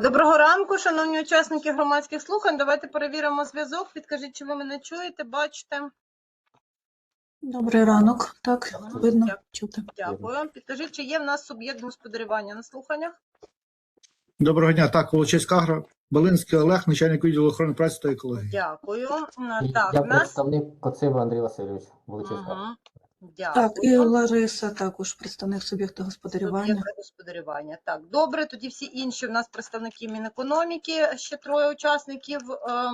Доброго ранку, шановні учасники громадських слухань. Давайте перевіримо зв'язок. Підкажіть, чи ви мене чуєте, бачите? Добрий ранок. Так, видно, Дякую. чути. Дякую. Підкажіть, чи є в нас суб'єкт господарювання на слуханнях? Доброго дня. Так, Волочиська Агро, Балинський Олег, начальник відділу охорони праці та екології. Дякую. Так, Я нас. представник Коциба Андрій Васильович, Волочиська. Мгм. Так, і Лариса також представник суб'єкта господарювання. Суб'єкти господарювання. Так, добре. Тоді всі інші у нас представники Мінекономіки, ще троє учасників. Е,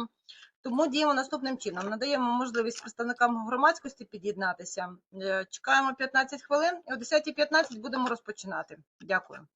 Тому діємо наступним чином. Надаємо можливість представникам громадськості під'єднатися. Е, Чекаємо 15 хвилин і о 10.15 будемо розпочинати. Дякую.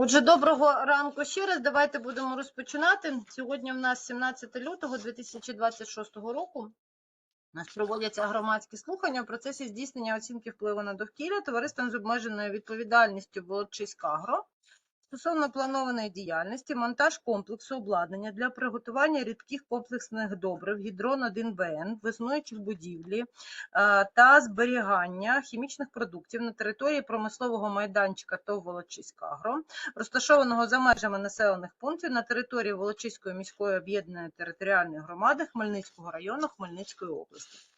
Отже, доброго ранку ще раз. Давайте будемо розпочинати. Сьогодні в нас 17 лютого 2026 року. У нас проводяться громадські слухання в процесі здійснення оцінки впливу на довкілля товариством з обмеженою відповідальністю Волочиськагро стосовно планованої діяльності, монтаж комплексу обладнання для приготування рідких комплексних добрив гідрон 1 БН в існуючих будівлі е, та зберігання хімічних продуктів на території промислового майданчика ТОВ Волочиськагро, розташованого за межами населених пунктів на території Волочиської міської об'єднаної територіальної громади Хмельницького району Хмельницької області.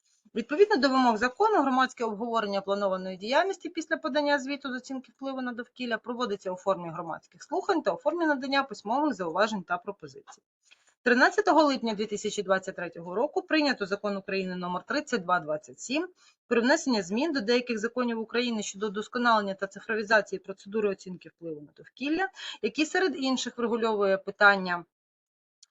Відповідно до вимог закону, громадське обговорення планованої діяльності після подання звіту з оцінки впливу на довкілля проводиться у формі громадських слухань та у формі надання письмових зауважень та пропозицій. 13 липня 2023 року прийнято закон України номер 3227 про внесення змін до деяких законів України щодо удосконалення та цифровізації процедури оцінки впливу на довкілля, який серед інших врегульовує питання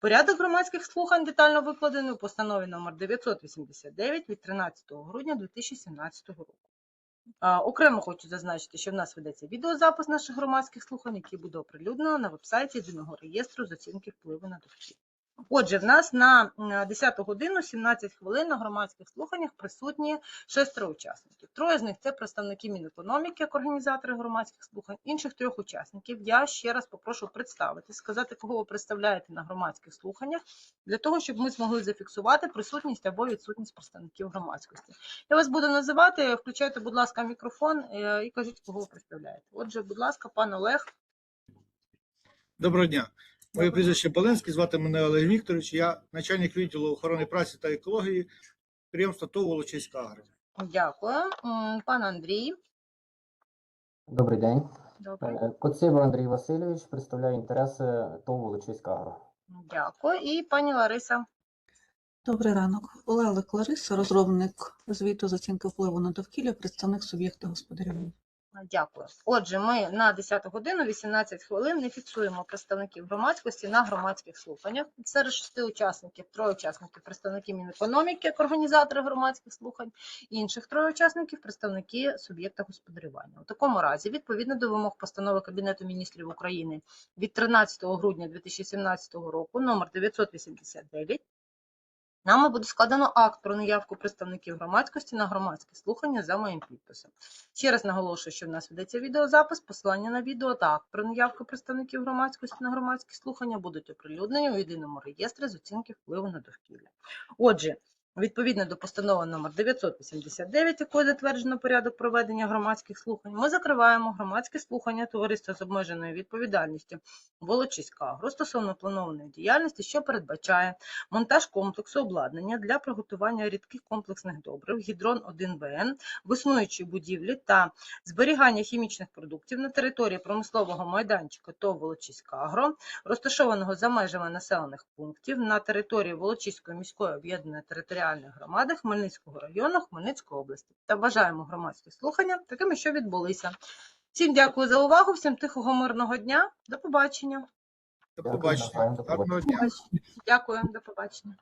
Порядок громадських слухань детально викладений у постанові номер 989 від 13 грудня 2017 року. Окремо хочу зазначити, що в нас ведеться відеозапис наших громадських слухань, який буде оприлюднено на вебсайті єдиного реєстру з оцінки впливу на довкілля. Отже, в нас на м, 10 годину 17 хвилин на громадських слуханнях присутні шестеро учасників. Троє з них це представники Мінекономіки, як організатори громадських слухань. Інших трьох учасників я ще раз попрошу представити, сказати, кого ви представляєте на громадських слуханнях, для того, щоб ми змогли зафіксувати присутність або відсутність представників громадськості. Я вас буду називати, включайте, будь ласка, мікрофон е, і кажіть, кого ви представляєте. Отже, будь ласка, пан Олег. Доброго дня. Моє прізвище Балинський, звати мене Олег Вікторович. Я начальник відділу охорони праці та екології підприємства ТОВ Волочиська Агро. Дякую. Пан Андрій. Добрий день. Добре. Е, Коцеба Андрій Васильович представляє інтереси ТОВ Волочиська Агро. Дякую. І пані Лариса. Добрий ранок. Олег Лариса, розробник звіту з оцінки впливу на довкілля, представник суб'єкта господарювання. Дякую. Отже, ми на 10 годину 18 хвилин не фіксуємо представників громадськості на громадських слуханнях. Серед шести учасників, троє учасників представники Мінекономіки як організатори громадських слухань, інших троє учасників представники суб'єкта господарювання. У такому разі, відповідно до вимог постанови Кабінету міністрів України від 13 грудня 2017 року, номер 989, Нами буде складено акт про неявку представників громадськості на громадське слухання за моїм підписом. Ще раз наголошую, що в нас ведеться відеозапис, посилання на відео та акт про неявку представників громадськості на громадські слухання будуть оприлюднені у єдиному реєстрі з оцінки впливу на довкілля. Отже, відповідно до постанови номер 989, якою затверджено порядок проведення громадських слухань, ми закриваємо громадське слухання товариства з обмеженою відповідальністю Волочиська Агро стосовно планованої діяльності, що передбачає монтаж комплексу обладнання для приготування рідких комплексних добрив гідрон 1 БН в існуючій будівлі та зберігання хімічних продуктів на території промислового майданчика ТОВ Волочиська Агро, розташованого за межами населених пунктів на території Волочиської міської об'єднаної територіальної громади Хмельницького району Хмельницької області. Та бажаємо громадські слухання такими, що відбулися. Всім дякую за увагу, всім тихого мирного дня. До побачення. До побачення. Дякую, до побачення.